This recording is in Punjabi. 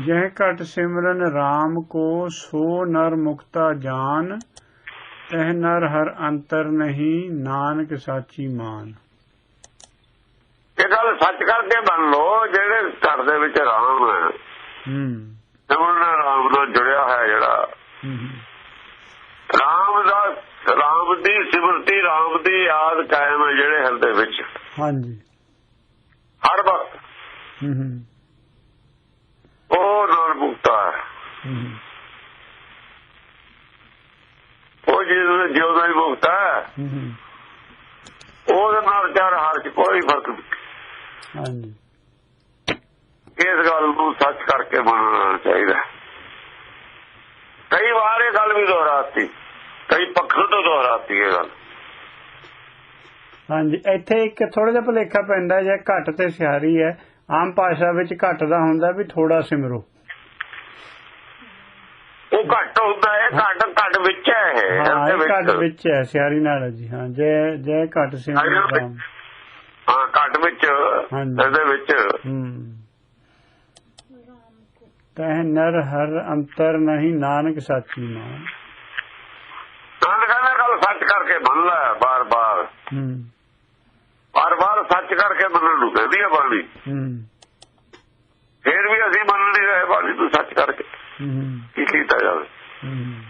ਜਹ ਘਟ ਸਿਮਰਨ RAM ਕੋ ਸੋ ਨਰ ਮੁਕਤਾ ਜਾਨ ਤਹ ਨਰ ਹਰ ਅੰਤਰ ਨਹੀਂ ਨਾਨਕ ਸਾਚੀ ਮਾਨ। ਇਹ ਗੱਲ ਸੱਚ ਕਰਕੇ ਮੰਨ ਲਓ ਜਿਹੜੇ ਘਰ ਦੇ ਵਿੱਚ ਰਾਮ ਹੈ। ਹੂੰ। ਸਿਮਰਨ ਰਾਮ ਨਾਲ ਜੁੜਿਆ ਹੈ ਜਿਹੜਾ ਰਾਮ ਦਾ ਰਾਮ ਦੀ ਸਿਮਰਤੀ ਰਾਮ ਦੀ ਯਾਦ ਕਾਇਮ ਹੈ ਜਿਹੜੇ ਹਿਰਦੇ ਵਿੱਚ। ਹਾਂਜੀ। ਹਰ ਵਕਤ। ਹੂੰ ਹੂੰ, ਉਹ ਨਾਲ ਮੁਕਤਾ ਹੈ ਹੂੰ ਉਹ ਜਿਹਦੇ ਜਿਉਦਾ ਹੀ ਹੂੰ, ਉਹਦੇ ਨਾਲ ਚਾਰ ਹਾਰ ਚ ਕੋਈ ਫ਼ਰਕ ਨਹੀਂ। ਹਾਂਜੀ। ਇਸ ਗੱਲ ਨੂੰ ਸੱਚ ਕਰਕੇ ਮੰਨਣਾ ਚਾਹੀਦਾ। ਕਈ ਵਾਰ ਇਹ ਗੱਲ ਵੀ ਦੁਹਰਾਤੀ। ਕਈ ਪੱਖਾਂ ਤੋਂ ਦੁਹਰਾਤੀ ਇਹ ਗੱਲ। ਹਾਂਜੀ ਇੱਥੇ ਇੱਕ ਥੋੜਾ ਜਿਹਾ ਭੁਲੇਖਾ ਪੈਂਦਾ ਜੇ ਘੱਟ ਤੇ ਸਿਹਾਰੀ ਹੈ। ਆਮ ਭਾਸ਼ਾ ਵਿੱਚ ਘੱਟ ਦਾ ਹੁੰਦਾ ਵੀ ਥੋੜਾ ਸਿਮਰੋ। ਘੱਟ ਹੁੰਦਾ ਹੈ ਘੱਟ ਘੱਟ ਵਿੱਚ ਹੈ ਇਹ ਹਾਂ ਘੱਟ ਵਿੱਚ। ਹੈ ਸਿਹਾਰੀ ਨਾਲ ਜੀ ਹਾਂ ਜੇ ਜੇ ਘੱਟ ਸਿਮਰੋ ਹਾਂ, ਰਾਮ। ਹਾਂ ਘੱਟ ਵਿੱਚ। ਇਹਦੇ ਵਿੱਚ। ਤਹ ਨਰ ਹਰ ਅੰਤਰ ਨਹੀਂ ਨਾਨਕ ਸਾਚੀ ਮਾਨ ਨਾਨਕ ਕਹਿੰਦਾ ਗੱਲ ਸੱਚ ਕਰਕੇ ਮੰਨ ਲੈ ਬਾਰ-ਬਾਰ। ਹੂੰ। ਬਾਰ-ਬਾਰ ਸੱਚ ਕਰਕੇ ਮੰਨਣ ਨੂੰ ਕਹਿੰਦੀ ਹੈ ਬਾਣੀ। ਹੂੰ। ਫੇਰ ਵੀ ਅਸੀਂ ਮੰਨ ਨਹੀਂ ਰਹੇ ਬਾਣੀ ਨੂੰ ਸੱਚ ਕਰਕੇ। ਹੂੰ। ਕੀ ਕੀਤਾ ਜਾਵੇ ਹੂੰ ਹਾਂ